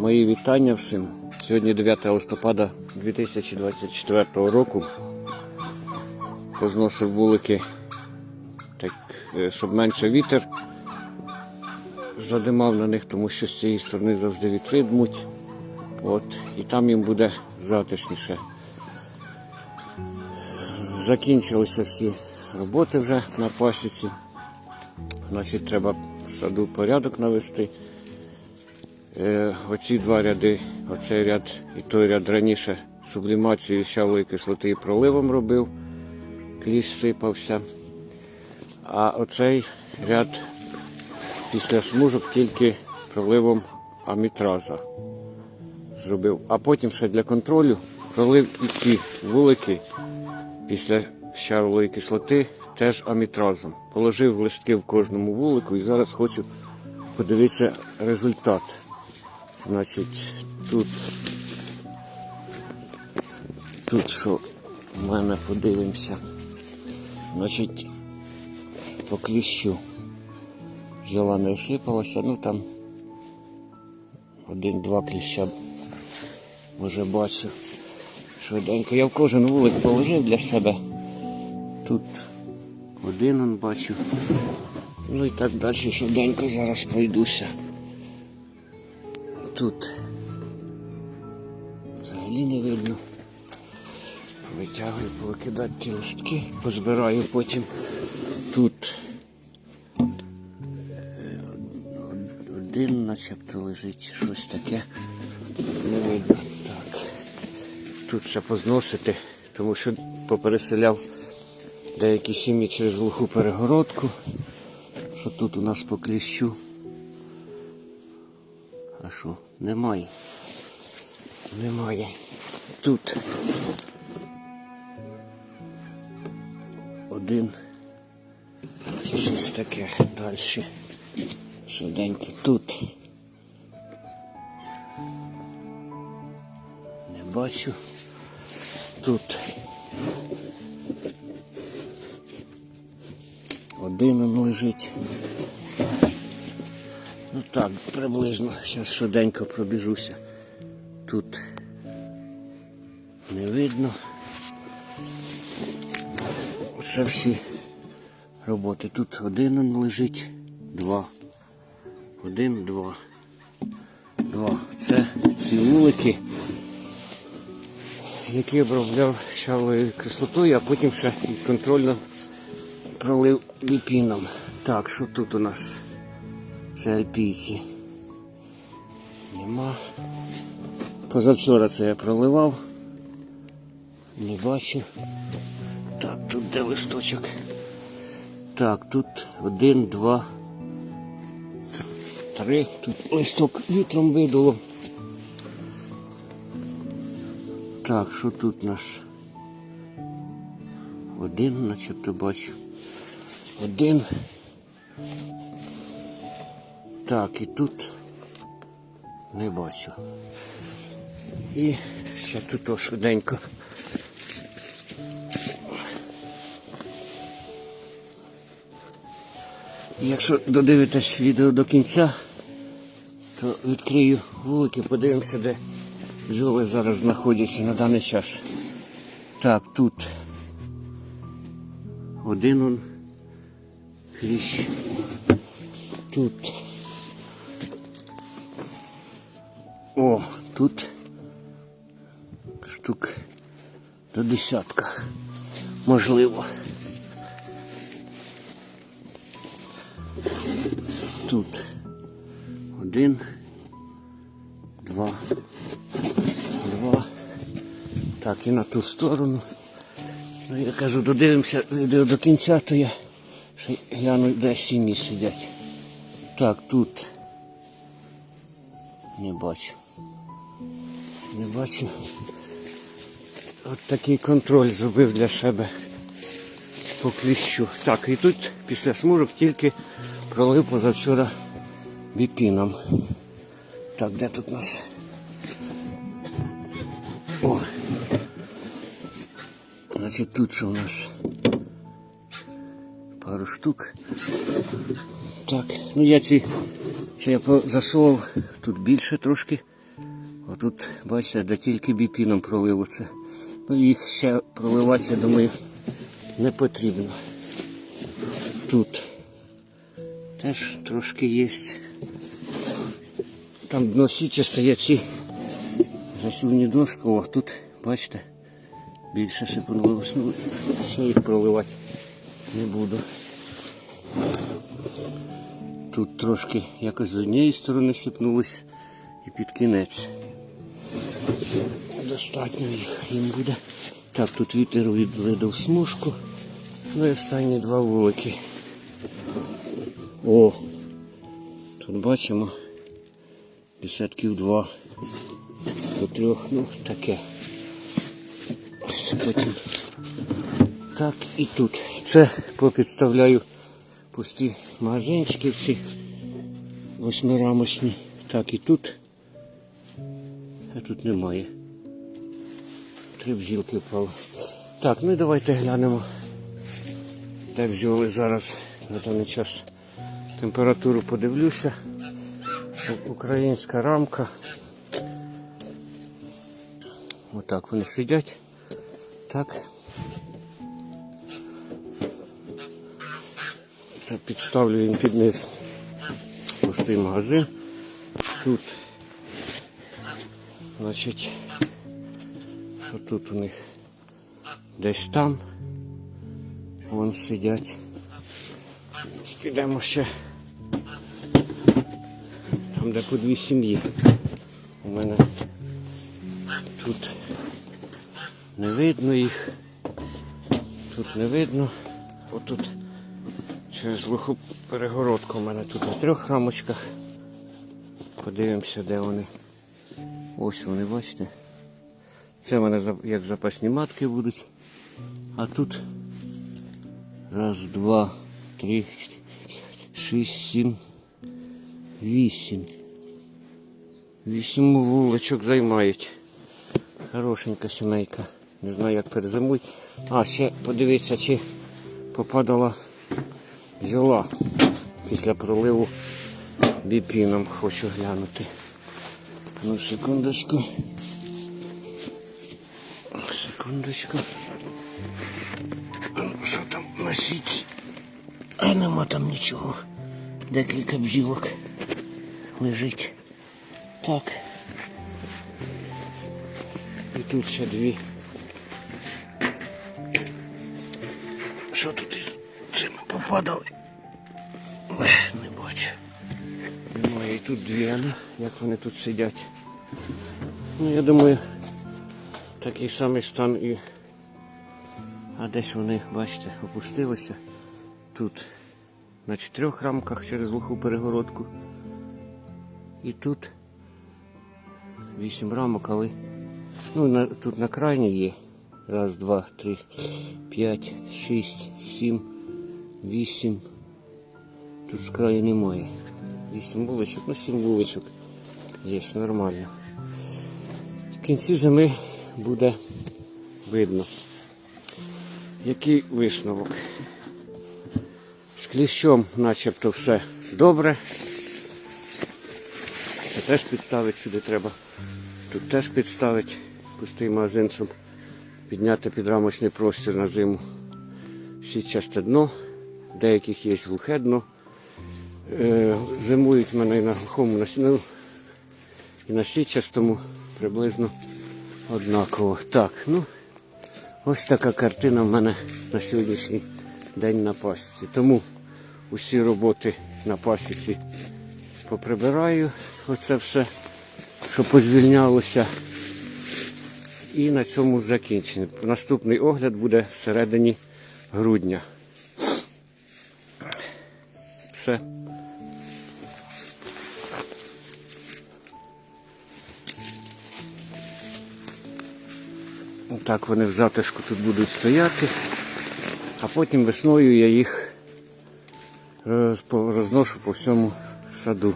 Мої вітання всім. Сьогодні 9 листопада 2024 року. Позносив вулики, так, е, щоб менше вітер задимав на них, тому що з цієї сторони завжди вітри дмуть. От, і там їм буде затишніше. Закінчилися всі роботи вже на пасіці. Значить, треба в саду порядок навести. Е, оці два ряди, оцей ряд і той ряд раніше сублімацію щавлої кислоти і проливом робив, кліщ сипався. А оцей ряд після смужок тільки проливом амітраза зробив. А потім ще для контролю пролив і ці вулики після щавлої кислоти теж амітразом. Положив листки в кожному вулику і зараз хочу подивитися результат. Значить, тут, тут що в мене подивимося. Значить, по кліщу взяла не осипалася, ну там один-два кліща вже бачу. Швиденько. Я в кожен вулик положив для себе. Тут один он бачу. Ну і так далі швиденько зараз пройдуся. Тут взагалі не видно. Витягую, повикидати ті листки, позбираю потім тут е, один начебто лежить чи щось таке. Не видно. Так. Тут ще позносити, тому що попереселяв деякі сім'ї через глуху перегородку. Що тут у нас по кліщу? А що? Немає. Немає. Тут один чи щось таке далі. Швиденько тут. Не бачу. Тут один лежить. Ну так, приблизно. Зараз швиденько пробіжуся. Тут не видно. Оце всі роботи. Тут один лежить, два. Один, два. Два. Це ці вулики, які обробляв щавлою кислотою, а потім ще і контрольно пролив біпіном. Так, що тут у нас? Це альпійці. Нема. Позавчора це я проливав. Не бачу. Так, тут де листочок. Так, тут один, два, три. Тут листок вітром видуло. Так, що тут у нас? Один, начебто бачу. Один. Так, і тут не бачу. І ще тут швиденько. Якщо додивитесь відео до кінця, то відкрию вулики, подивимося, де бджоли зараз знаходяться на даний час. Так, тут один он кліщ. Тут. О, тут штук до десятка. Можливо. Тут один, два, два. Так, і на ту сторону. Ну, я кажу, додивимося відео до кінця, то я ще гляну, де сім'ї сидять. Так, тут не бачу. Не бачу. От такий контроль зробив для себе по кліщу. Так, і тут після смужок тільки пролив позавчора біпіном. Так, де тут у нас? О! Значить тут що у нас? Пару штук. Так, ну я ці, це я засовував, тут більше трошки Отут, бачите, де тільки біпіном пролив оце. Ну їх ще проливати, я думаю, не потрібно. Тут теж трошки є. Там дно січасте є ці засівні дошки, о, тут, бачите, більше сипанулося. Ну, ще їх проливати не буду. Тут трошки якось з однієї сторони сипнулось і під кінець. Достатньо їх їм буде. Так, тут вітер відвидав смужку. Ну і останні два вулики. О! Тут бачимо десятків два до трьох, ну таке. Потім так і тут. Це попідставляю пусті магазинчики ці восьмирамочні. Так і тут. А тут немає. Три бджілки впало. Так, ну і давайте глянемо. Де бджоли зараз на даний час. Температуру подивлюся. Українська рамка. Отак вони сидять. Так. Це підставлюємо під низ пустий магазин. Тут, значить, що тут у них десь там. Вон сидять. Підемо ще там, де по дві сім'ї. У мене тут не видно їх. Тут не видно. Отут через глуху перегородку у мене тут на трьох рамочках. Подивимося, де вони. Ось вони, бачите. Це в мене як запасні матки будуть. А тут раз, два, три, шість, сім, вісім. Вісім вуличок займають. Хорошенька сімейка. Не знаю, як перезимують. А, ще подивіться, чи попадала бджола після проливу біпіном. Хочу глянути. Ну, секундочку. Секундочку. А, Що там на сітці? А нема там нічого. Декілька бджілок лежить. Так. І тут ще дві. Що тут із цими попадали? Тут дві, а як вони тут сидять. Ну, я думаю, такий самий стан і. А десь вони, бачите, опустилися. Тут на чотирьох рамках через глуху перегородку. І тут вісім рамок, але ну, на, тут на крайній є. Раз, два, три, п'ять, шість, сім, вісім. Тут з краю немає. Вісім вуличок, ну сім вуличок. Є нормально. В кінці зими буде видно. Який висновок? З кліщом начебто все добре. Це теж підставити сюди треба. Тут теж підставити пустий магазин, щоб підняти підрамочний простір на зиму. Сітчасте дно, деяких є глухе дно. Е, зимують мене і на глухому на сі- ну, і на сітчастому приблизно однаково. Так, ну ось така картина в мене на сьогоднішній день на пасіці. Тому усі роботи на пасіці поприбираю. Оце все, що позвільнялося. І на цьому закінчено. Наступний огляд буде всередині грудня. Все. Так вони в затишку тут будуть стояти, а потім весною я їх розношу по всьому саду.